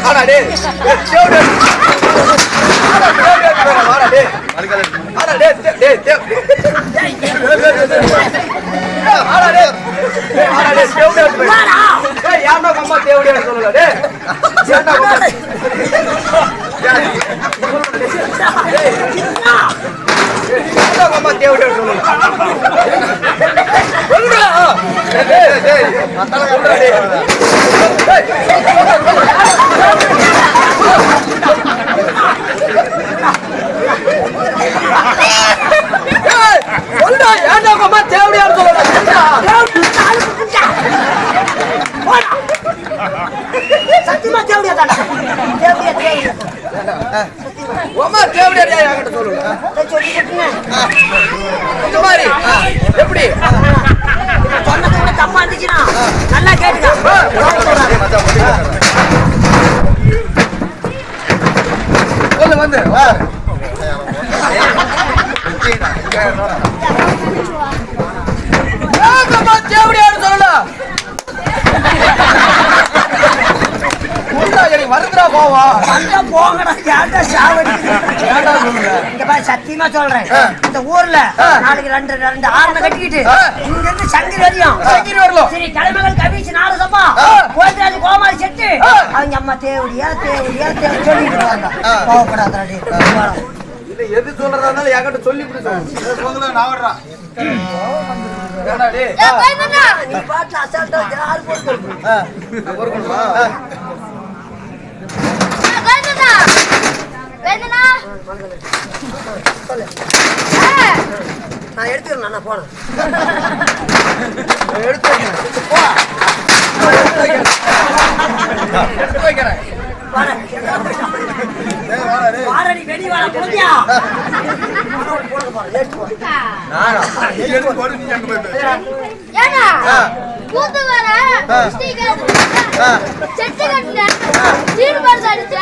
ஆடா டேய் தேவடி ஆடா தேவடி ஆடா டேய் ஆடா டேய் டேய் டேய் ஆடா டேய் ஆடா டேய் தேவடி டேய் யாரோ அம்மா தேவடி சொல்லல டேய் ஏன்டா அம்மா யாரோ அம்மா தேவடி சொல்லல சொல்லுடா டேய் டேய் அத்தல சொல்லுடா டேய் ஏய், சொல்லுடா ஏன்டா உங்க அம்மா தேவடியான்னு சொல்லல சொல்லுடா. சத்தியமா தேவடியா தாண்டா தேவடியா தேவடியா உங்க அம்மா தேவடியாடியா என்கிட்ட சொல்லுடா. சொல்லி கொடுத்துங்க இந்த மாதிரி எப்படி சொன்னதை விட தப்பா இருந்துச்சுன்னா நல்லா கேட்டுக்க சொல்லு வந்து வா. ஏன் உங்க அம்மா தேவடியான்னு சொல்லல சொல்லுடா, எனக்கு வருதுடா கோவம். வந்தா போங்கடா கேட்டா சாவடி? இந்த மாதிரி சத்தியமா சொல்றேன் இந்த ஊர்ல நாளைக்கு ரெண்டு ரெண்டு ஆரணை கட்டிக்கிட்டு. இங்க இருந்து சங்கர் வரையும் சங்கிரி வரலாம். சரி தலைமகள் கவிச்சு நாடகமா ஆ. கோவிந்தராஜ் கோமாளி செட்டு. அவங்க அம்மா தேவடியா தேவடியா தேவடி சொல்லிட்டு இருக்காங்க. கோவப்படாதடி எது சொல்றதா இருந்தாலும் என்கிட்ட சொல்லி டேய்? நீ பாட்டுல அசால்ட்டா யாரு நான் பொறுக்கணுமா? நான் எடுத்துக்கிறேன் நான் போனேன் நான் எடுத்து வைக்கிறேன். ஏன்னா. கூத்து வர. செட்டு சீடு பரிசு அடிச்ச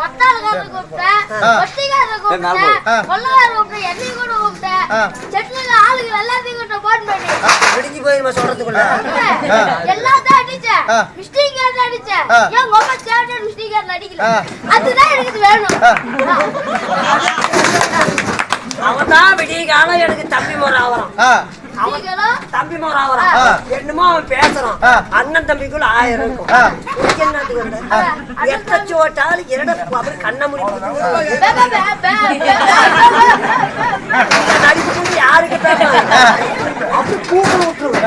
மத்தாளுக்காரரை கூப்பிட்டேன் ஆ. ஒட்டிக்காரரை கூப்பிட்டேன் ஆ. கொள்ளக்காரரை கூப்பிட்டேன் என்னையும் கூட கூப்பிட்டேன் ஆ. செட்டுல ஆளுங்க எல்லாத்தையும் கூட்ட போன் பண்ணி விடிஞ்சு போயிருமா சொல்றதுக்குள்ள. எல்லாத்தையும் அடிச்சேன் ஆ. மிஸ்டேக்கர் அடிச்சேன். ஏன் உங்க அம்மா அடிக்கல. அதுதான் எனக்கு வேணும் ஆ. அவன் தான் விடிய காலம் எனக்கு தம்பி முறை ஆவறான் ஆ. தம்பி முறை ஆவறான் ஆ. என்னமோ அவன் பேசுறான். அண்ணன் தம்பிக்குள்ள ஆயிரம் இருக்கும் என்னத்துக்கு வந்த எத்தச்சு ஓட்டாலும் இரட அப்படி கண்ண முடி பே, பே, பே, பே, பே. நடிப்பு யாருக்கு பேசுறாங்க அப்படி கூப்பிட விட்டுருவேன்.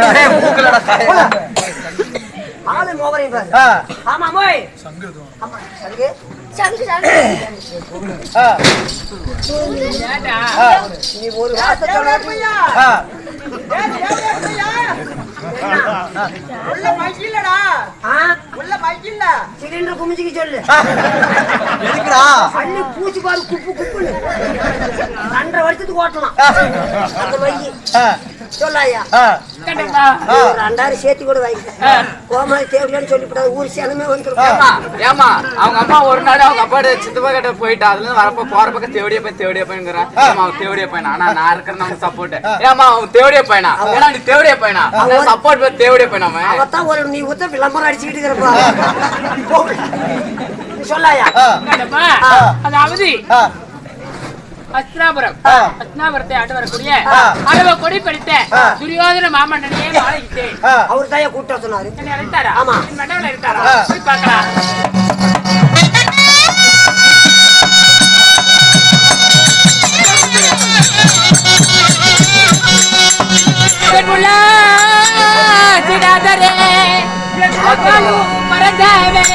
ஆளு மோகரையும் பாரு. ஆமா மோய் ஆமா சங்கு சங்கு, சங்கு. ஆ. ஆ. நீ ஒரு வார்த்தை. உள்ள சிலிண்டர் குமிஞ்சிக்கு சொல்லு எதுக்குடா? அள்ளி பூச்சி பாரு குப்பு குப்புன்னு ரெண்டரை வருஷத்துக்கு ஓட்டலாம். அந்த ஆ. சொல்லாயா ரெண்டாயிரம் சேர்த்து கூட வாங்கிட்டேன் கோமாளி தேவையான்னு சொல்லிவிடாது ஊர் சேனமே வந்துடும் ஏமா ஏமா அவங்க அம்மா ஒரு நாள் அவங்க அப்பா சித்தப்பா கிட்ட போயிட்டு அதுல இருந்து வரப்ப போற பக்கம் தேவடிய பையன் தேவடிய பையன்ங்கிறான் அவன் தேவடிய பையனா? ஆனா நான் இருக்கிறேன் அவனுக்கு சப்போர்ட் ஏமா அவன் தேவடிய பையனா? ஏன்னா நீ தேவடிய பையனா? சப்போர்ட் பண்ண தேவடிய பையனா அவன்? அவத்தான் ஒரு நீ விளம்பரம் அடிச்சுக்கிட்டு இருக்கிறப்பா. சொல்லாயா. அதாவது ஆ. அஸ்தினாபுரத்தை ஆண்டு வரக்கூடிய. அளவ கொடி படித்த. துரியோதன மாமன்னனையே மாளிகிட்டேன் ஆ. அவர் தான் கூட்ட சொன்னாரு என்ன எடுத்தாரா ஆமா. மண்டபம் எடுத்தாரா. போய் பார்க்கலாம் மறந்தவே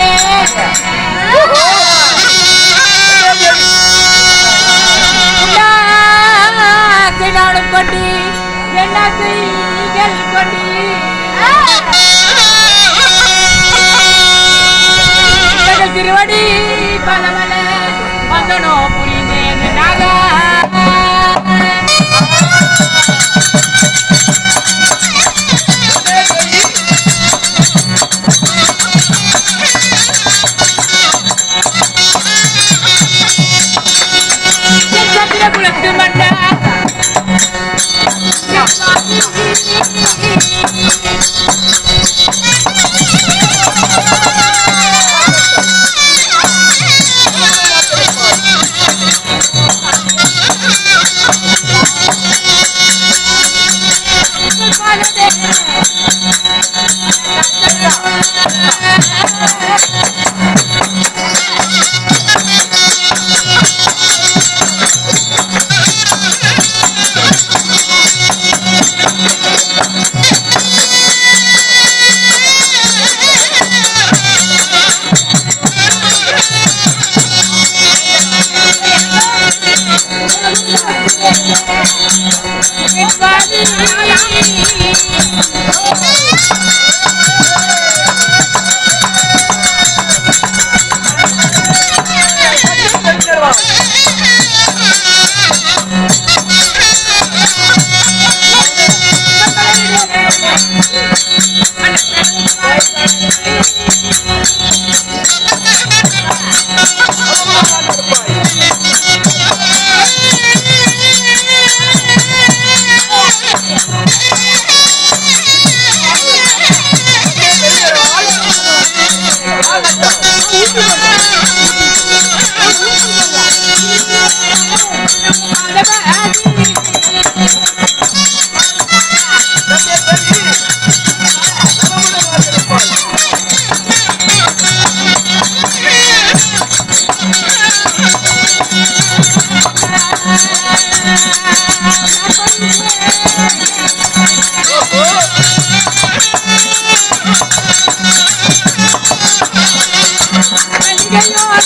மன்னவா,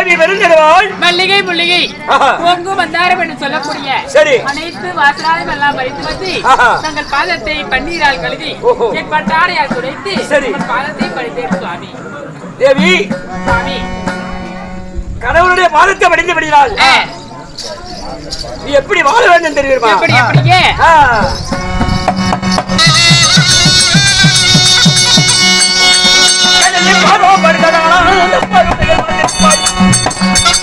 தேவி வருகிறவாள் மல்லிகை முல்லிகை ஆஹா. பொங்கு மந்தாரம் என்று சொல்லக்கூடிய சரி. அனைத்து வாசலாலும் எல்லாம் பறித்து வந்து. தங்கள் பாதத்தை பன்னீரால் கழுவி. என் பட்டாடையால் துடைத்து சரி. பாதத்தை பறித்தேன் சுவாமி தேவி சுவாமி கடவுளுடைய பாதத்தை படித்து விடுகிறாள் நீ எப்படி வாழ வேண்டும் தெரியுமா எப்படி எப்படியே. கடலில் பாதம் படுத்ததால்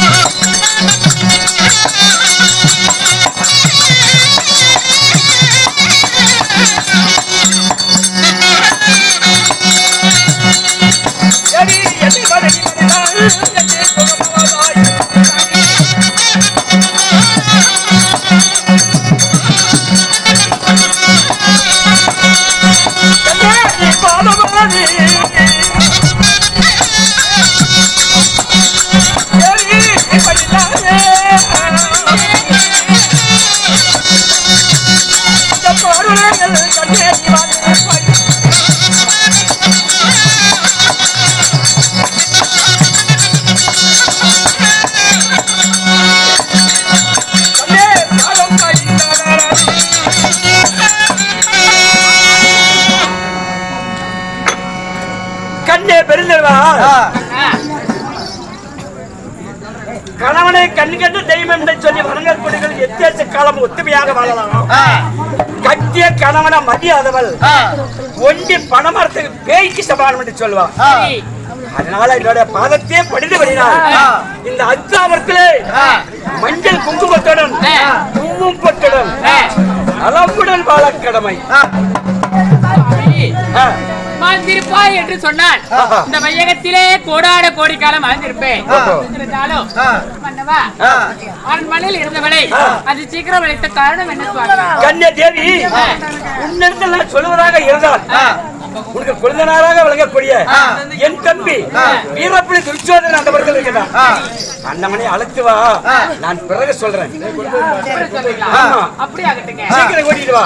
கணவனை கண் கண்டு தெய்வம் என்று சொல்லி வணங்கல் கொடிகள் எத்தேச்ச காலம் ஒத்துமையாக வாழலாம். கட்டிய கணவனை மதியாதவள் ஒண்டி பணமரத்துக்கு பேய்க்கு சமானம் என்று சொல்லுவான். அதனால என்னோட பாதத்தையே படித்து வருகிறார் இந்த அச்சாவரத்திலே மஞ்சள் குங்குமத்துடன் குங்குமம் பட்டுடன் அளவுடன் வாழ கடமை. வாழ்ந்திருப்பாய் என்று சொன்னால். இந்த வையகத்திலே கோடான கோடி காலம் வாழ்ந்திருப்பேன் அரண்மனையில் இருந்தவளை ஆ. அது சீக்கிரம் அழைத்த காரணம் என்ன தேவி உன்னிடத்தில் சொல்வதாக இருந்தால் உனக்கு குழந்தனாராக விளங்கக்கூடிய என் தம்பி வீரப்புலி துரிச்சோதன் அந்த பக்கத்தில் இருக்கிறான் அண்ணமனை அழைத்து வா. நான் பிறகு சொல்றேன். அப்புறம் சொல்றீங்களா? ஆமா. அப்படி ஆகட்டுங்க சீக்கிரம் கூட்டிட்டு வா.